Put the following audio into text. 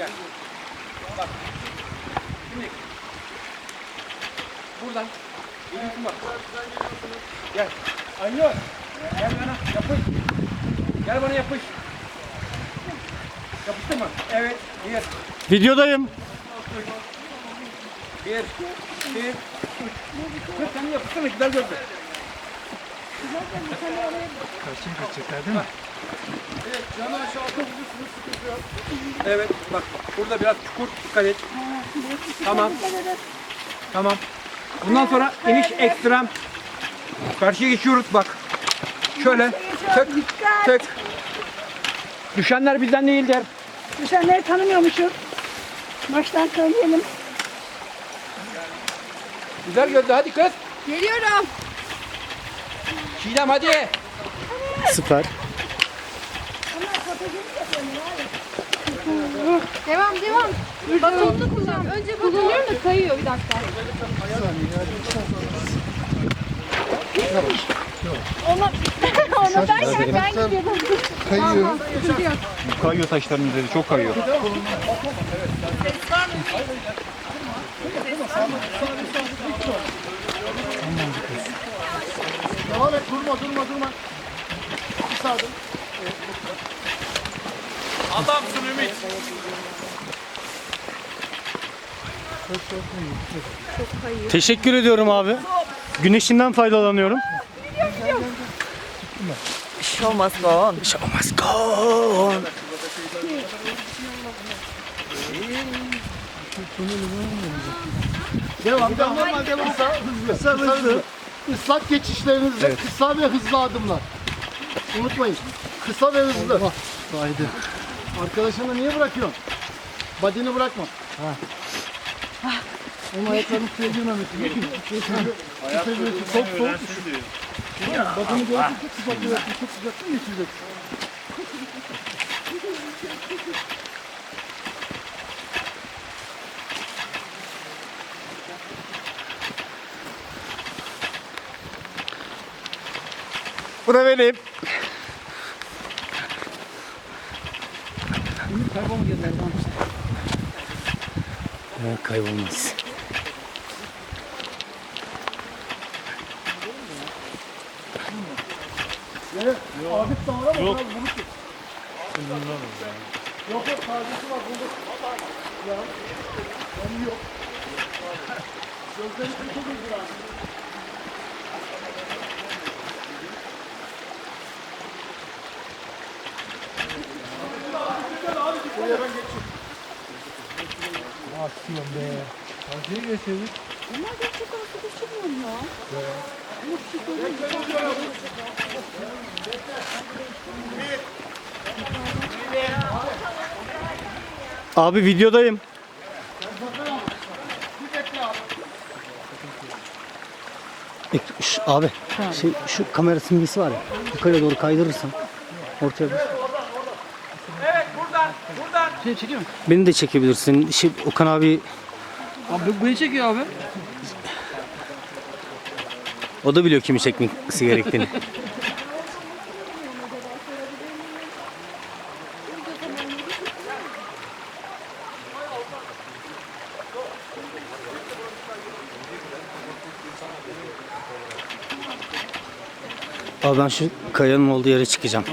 Gel. Bak. Şimdi. Buradan. Geliyorsun bak. Gel. Aynur. Gel bana yapış. Gel bana yapış. Yapıştı mı? Evet. Bir. Videodayım. Bir. Bir. Üç. Kız sen yapıştın mı? Güzel gördün. Kaçın kaçacaklar değil mi? Evet, canı aşağı atabilirsiniz. Evet, bak burada biraz çukur, dikkat et. Tamam. Tamam. Bundan sonra iniş ekstrem. Karşıya geçiyoruz bak. Şöyle, tek, tek. Düşenler bizden değildir. Düşenleri tanımıyormuşuz. Baştan söyleyelim. Güzel gördü, hadi kız. Geliyorum. Çiğdem hadi. Süper. Devam devam. Batonunu kullan. Önce kullanıyorum da kayıyor bir dakika. Ona, ona ben, ben gidiyorum. Kayıyor. Kayıyor taşların üzeri çok kayıyor. Devam et durma durma durma. Bir sağ. Adamsın Ümit. Teşekkür ediyorum abi. Güneşinden faydalanıyorum. Show must go on. Show must go on. Devam devam. Devam. Kısa hızlı. Kısa hızlı. Islak geçişlerinizde kısa ve hızlı adımlar. Unutmayın. Kısa ve hızlı. Haydi. Arkadaşını niye bırakıyorsun? Badini bırakma. Ha. Onun ayaklarının suya girmemesi gerekiyor. Ayakları çok soğuk. Badini gördükçe sıcaklayacaksın. Çok sıcakta geçireceksin. Bu da benim. Ha, kaybolmaz. Adit davran ama biraz bulut tut. Yok yok tazesi var bulduk. Ya. Ben yok. Gözlerini çok hızlı abi. Abi videodayım. Şş, abi şey, şu kamera simgesi var ya yukarıya doğru kaydırırsan ortaya bir- Evet, buradan, buradan. Şey çekiyor mu? Beni de çekebilirsin. Şey, Okan abi Abi beni çekiyor abi. o da biliyor kimi çekmesi gerektiğini. Abi ben şu kayanın olduğu yere çıkacağım.